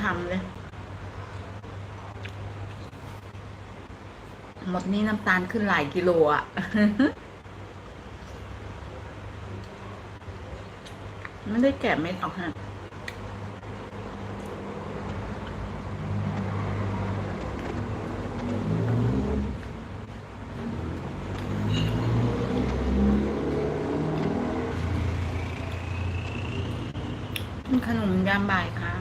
ช้ำๆเลย หมดนี้น้ำตาลขึ้นหลายกิโลอะไม่ได้แกะเม็ดออกฮะ ขนมยามบ่ายค่ะ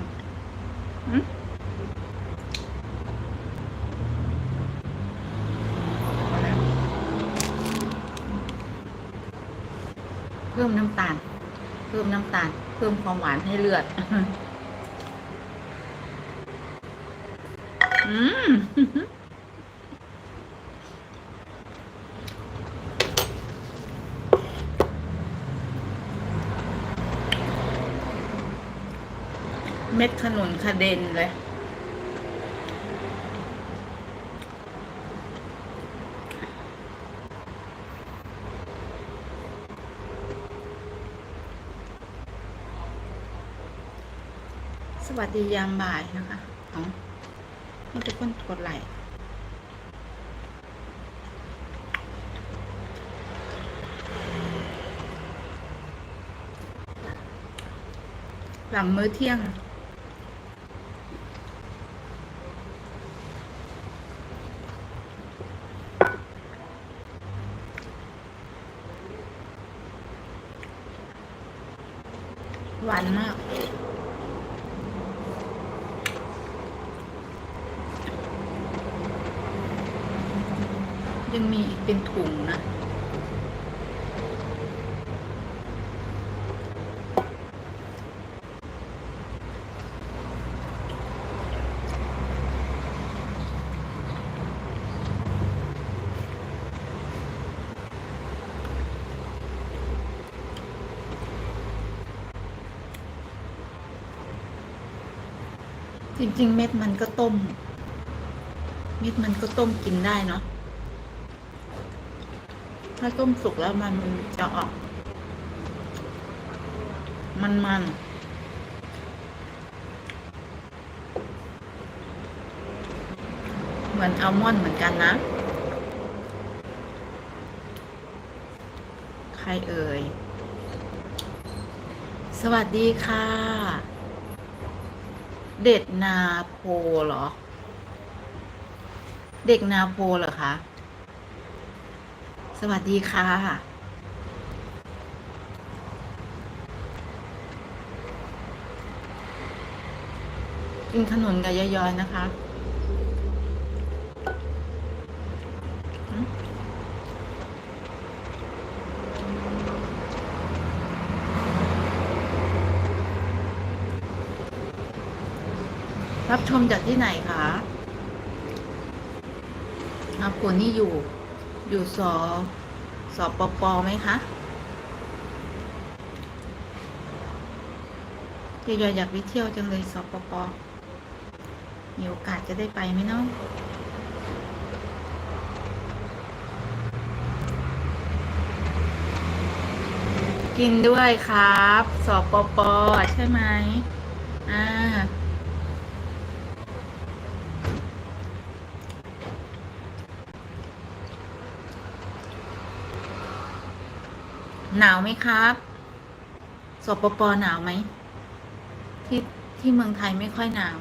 เพิ่มน้ำตาล เพิ่มน้ำตาล เพิ่มความหวานให้เลือด อืม เม็ดขนุนกระเด็นเลย สวัสดียามบ่ายนะคะอ๋อให้ทุกคนกดไลค์หลังมื้อเที่ยง หวานมาก ยังมีเป็นถุงนะ จริง ๆ เม็ดมันก็ต้ม เม็ดมันก็ต้มกินได้เนาะถ้าต้มสุกแล้วมันจะออก มันมันเหมือนอัลมอนด์เหมือนกันนะ ใครเอ่ย สวัสดีค่ะ เด็ดนาโพเหรอ เด็กนาโพเหรอคะ สวัสดีค่ะ กินขนุนกับยายอยนะคะ รับชมจากที่ไหนคะอาคุณนี่อยู่ อยู่สอสอปปไหมคะยายอยอยากไปเที่ยวจังเลยสอปปมีโอกาสจะได้ไปไหมเนาะกินด้วยครับ สอปปใช่ไหมอ่า หนาวไหมครับสปปหนาวไหมที่ที่เมืองไทยไม่ค่อยหนาว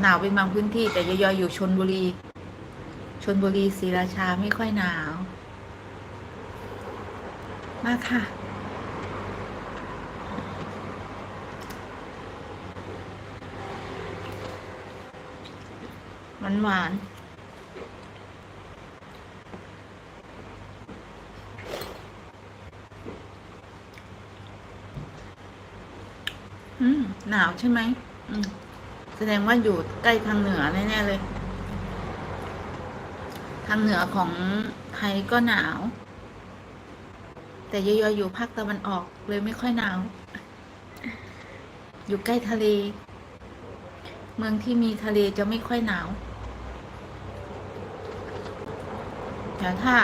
หนาวเป็นบางพื้นที่ แต่ยอยๆอยู่ชนบุรีชนบุรีศรีราชาไม่ค่อยหนาว มาค่ะหวานหวาน อืมหนาวใช่ไหมอืมแสดงว่าอยู่ใกล้ทางเหนือแน่ๆเลย ทางเหนือของไทยก็หนาว แต่ยอยๆอยู่ภาคตะวันออกเลยไม่ค่อยหนาว อยู่ใกล้ทะเล เมืองที่มีทะเลจะไม่ค่อยหนาวแต่ถ้า